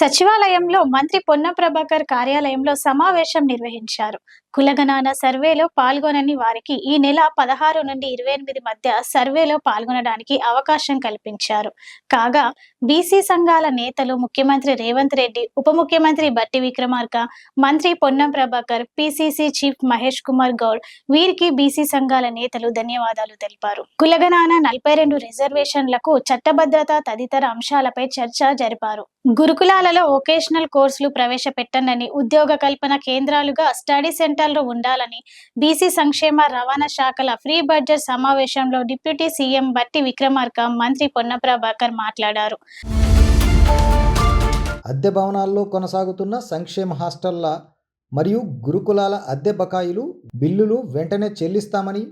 సచివాలయంలో మంత్రి పొన్న ప్రభాకర్ కార్యాలయంలో సమావేశం నిర్వహించారు. కులగణాన సర్వేలో పాల్గొనని వారికి ఈ నెల పదహారు నుండి ఇరవై ఎనిమిది మధ్య సర్వేలో పాల్గొనడానికి అవకాశం కల్పించారు. కాగా బీసీ సంఘాల నేతలు ముఖ్యమంత్రి రేవంత్ రెడ్డి ఉప ముఖ్యమంత్రి బట్టి విక్రమార్క మంత్రి పొన్నం ప్రభాకర్ పిసిసి చీఫ్ మహేష్ కుమార్ గౌడ్ వీరికి బీసీ సంఘాల నేతలు ధన్యవాదాలు తెలిపారు. కులగణాన నలభై రెండు రిజర్వేషన్లకు చట్టభద్రత తదితర అంశాలపై చర్చ జరిపారు. గురుకులాలలో వొకేషనల్ కోర్సులు ప్రవేశపెట్టనని ఉద్యోగ కల్పన కేంద్రాలుగా స్టడీ సెంటర్లు ఉండాలని బీసీ సంక్షేమ రవాణా శాఖల ఫ్రీ బడ్జెట్ సమావేశంలో డిప్యూటీ సీఎం బట్టి విక్రమార్క మంత్రి పొన్నప్రభాకర్ మాట్లాడారు. అద్దె భవనాల్లో కొనసాగుతున్న సంక్షేమ హాస్టళ్ళ మరియు గురుకులాల అద్దె బకాయిలు బిల్లులు వెంటనే చెల్లిస్తామని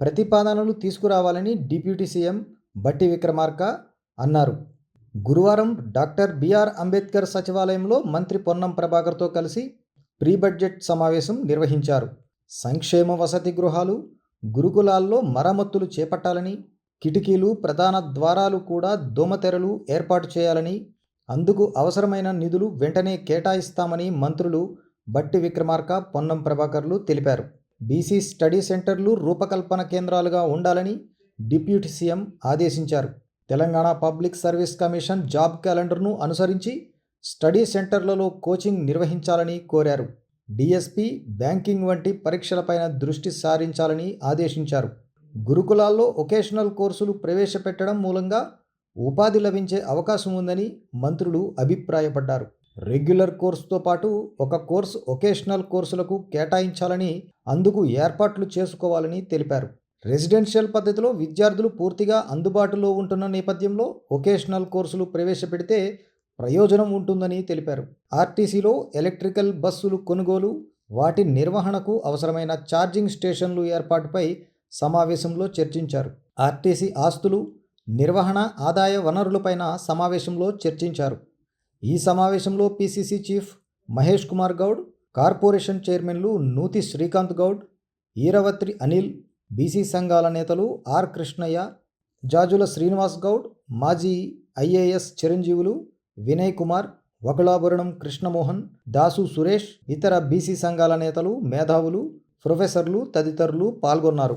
ప్రతిపాదనలు తీసుకురావాలని డిప్యూటీ సీఎం బట్టి విక్రమార్క అన్నారు. గురువారం డాక్టర్ బిఆర్ అంబేద్కర్ సచివాలయంలో మంత్రి పొన్నం ప్రభాకర్తో కలిసి ప్రీ బడ్జెట్ సమావేశం నిర్వహించారు. సంక్షేమ వసతి గృహాలు గురుకులాల్లో మరమ్మతులు చేపట్టాలని కిటికీలు ప్రధాన ద్వారాలు కూడా దోమతెరలు ఏర్పాటు చేయాలని అందుకు అవసరమైన నిధులు వెంటనే కేటాయిస్తామని మంత్రులు బట్టి విక్రమార్క పొన్నం ప్రభాకర్లు తెలిపారు. బీసీ స్టడీ సెంటర్లు రూపకల్పన కేంద్రాలుగా ఉండాలని డిప్యూటీ సీఎం ఆదేశించారు. Telangana public service commission job క్యాలెండర్ను అనుసరించి స్టడీ సెంటర్లలో కోచింగ్ నిర్వహించాలని కోరారు. డిఎస్పి బ్యాంకింగ్ వంటి పరీక్షలపైన దృష్టి సారించాలని ఆదేశించారు. గురుకులాల్లో ఒకేషనల్ కోర్సులు ప్రవేశపెట్టడం మూలంగా ఉపాధి లభించే అవకాశం ఉందని మంత్రులు అభిప్రాయపడ్డారు. రెగ్యులర్ కోర్సుతో పాటు ఒక కోర్సు ఒకేషనల్ కోర్సులకు కేటాయించాలని అందుకు ఏర్పాట్లు చేసుకోవాలని తెలిపారు. రెసిడెన్షియల్ పద్ధతిలో విద్యార్థులు పూర్తిగా అందుబాటులో ఉంటున్న నేపథ్యంలో ఒకేషనల్ కోర్సులు ప్రవేశపెడితే ప్రయోజనం ఉంటుందని తెలిపారు. ఆర్టీసీలో ఎలక్ట్రికల్ బస్సులు కొనుగోలు వాటి నిర్వహణకు అవసరమైన ఛార్జింగ్ స్టేషన్లు ఏర్పాటుపై సమావేశంలో చర్చించారు. ఆర్టీసీ ఆస్తులు నిర్వహణ ఆదాయ వనరులపైన సమావేశంలో చర్చించారు. ఈ సమావేశంలో PCC chief Mahesh Kumar Goud corporation చైర్మన్లు నూతి శ్రీకాంత్ గౌడ్ ఈరవత్రి అనిల్ బీసీ సంఘాల నేతలు ఆర్ కృష్ణయ్య జాజుల శ్రీనివాస్ గౌడ్ మాజీ ఐఏఎస్ చిరంజీవులు వినయ్ కుమార్ వకళాభరణం కృష్ణమోహన్ దాసు సురేష్ ఇతర బీసీ సంఘాల నేతలు మేధావులు ప్రొఫెసర్లు తదితరులు పాల్గొన్నారు.